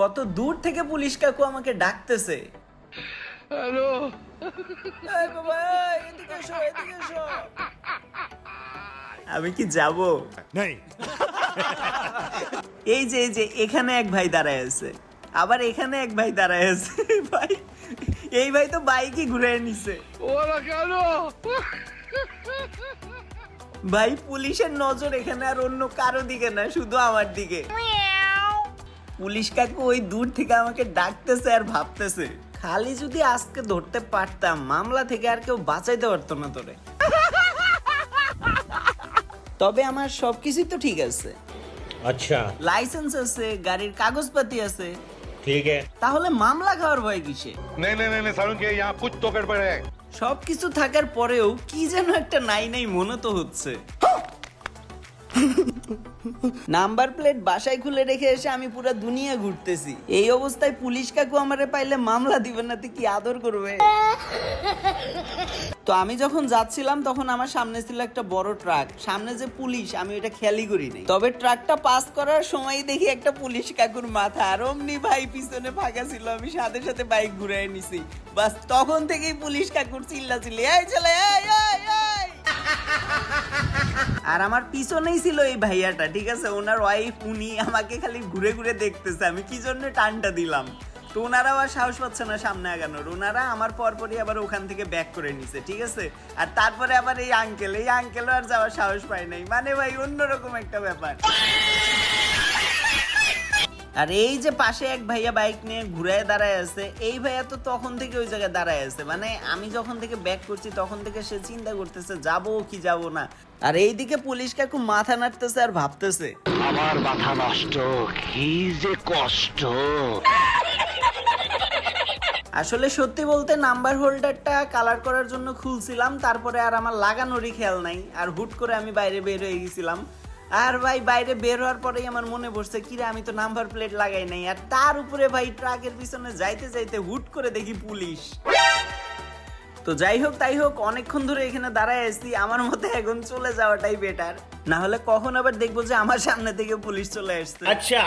কত দূর থেকে পুলিশ কাকু আমাকে ডাকতেছে? হ্যালো। বাবা, এদিকে এসো, এদিকে এসো। আমি কি যাব? नहीं এই যে এই যে এখানে এক ভাই দাঁড়ায় আছে। আবার এখানে এক ভাই দাঁড়ায় আছে। ভাই এই ভাই তো বাইকই ঘুরে নিছে। ওরা কেন? ভাই পুলিশের নজর এখানে আর অন্য কারও দিকে না শুধু আমার দিকে। পুলিশ কাকু ওই দূর থেকে আমাকে ডাকতেছে আর ভাবতেছে খালি যদি আজকে ধরতে পারতাম মামলা থেকে আর কেউ বাঁচাইতে পারতো না তোরে তবে আমার সবকিছুই তো ঠিক আছে अच्छा লাইসেন্স আছে গাড়ির কাগজপাতি আছে ठीक है তাহলে মামলা খাওয়ার ভয় কিসে नहीं नहीं नहीं, नहीं सारुण के यहाँ कुछ तो गड़बड़ है সবকিছু থাকার পরেও কি যেন একটা নাই নাই মনে তো হচ্ছে নাম্বার প্লেট বাসায় খুলে রেখে এসে আমি পুরো দুনিয়া ঘুরতেছি। এই অবস্থায় পুলিশ কাকু আমারে পাইলে মামলা দিবে না, তুই কি আদর করবে? তো আমি যখন যাচ্ছিলাম, তখন আমার সামনে ছিল একটা বড় ট্রাক। সামনে যে পুলিশ, আমি এটা খেয়ালই করি নাই। তবে ট্রাকটা পাস করার সময় দেখি একটা পুলিশ কাকুর মাথা। আর অমনি ভাই পিছনে ফাঁকা ছিল, আমি সাথে সাথে বাইক ঘুরে নিছি। বাস তখন থেকেই পুলিশ কাকুর চিল্লা চিল্লি এই চলে এই! আর আমার পিছনেই ছিল এই ভাইয়াটা, ঠিক আছে? ওনার ওয়াইফ উনি আমাকে খালি ঘুরে ঘুরে দেখতেছে। আমি কি জন্য টানটা দিলাম? তো ওনারাও আর সাহস পাচ্ছে না সামনে আগানোর। ওনারা আমার পরপরই আবার ওখান থেকে ব্যাক করে নিছে, ঠিক আছে? আর তারপরে আবার এই আঙ্কেল এই আঙ্কেলও আর যাওয়ার সাহস পায় নাই। মানে ভাই, অন্যরকম একটা ব্যাপার। আর এই যে পাশে এক ভাইয়া বাইক নিয়ে ঘুরে দাঁড়ায় আছে এই ভাইয়া তো তখন থেকে ওই জায়গায় দাঁড়ায় আছে। মানে আমি যখন থেকে ব্যাক করছি তখন থেকে সে চিন্তা করতেছে যাব কি যাব না? আর এইদিকে পুলিশ কাকু মাথা নাড়তেছে আর ভাবতেছে। আমার মাথা নষ্ট কি যে কষ্ট। আসলে সত্যি বলতে নাম্বার হোল্ডারটা কালার করার জন্য খুলছিলাম তারপরে আর আমার লাগানোরই খেয়াল নাই আর হুট করে আমি বাইরে বের হয়ে গেছিলাম। আর ভাই, বাইরে বের হওয়ার পরেই আমার মনে পড়ছে, কিরে, আমি তো নাম্বার প্লেট লাগাই নাই। আর তার উপরে ভাই, ট্রাকের পিছনে যাইতে যাইতে হুট করে দেখি পুলিশ। তো যাই হোক, তাই হোক, অনেকক্ষণ ধরে এখানে দাঁড়ায় আসছি আমার মতে এখন চলে যাওয়াটাই বেটার না হলে কখন আবার দেখব যে আমার সামনে থেকে পুলিশ চলে আসছে। আচ্ছা।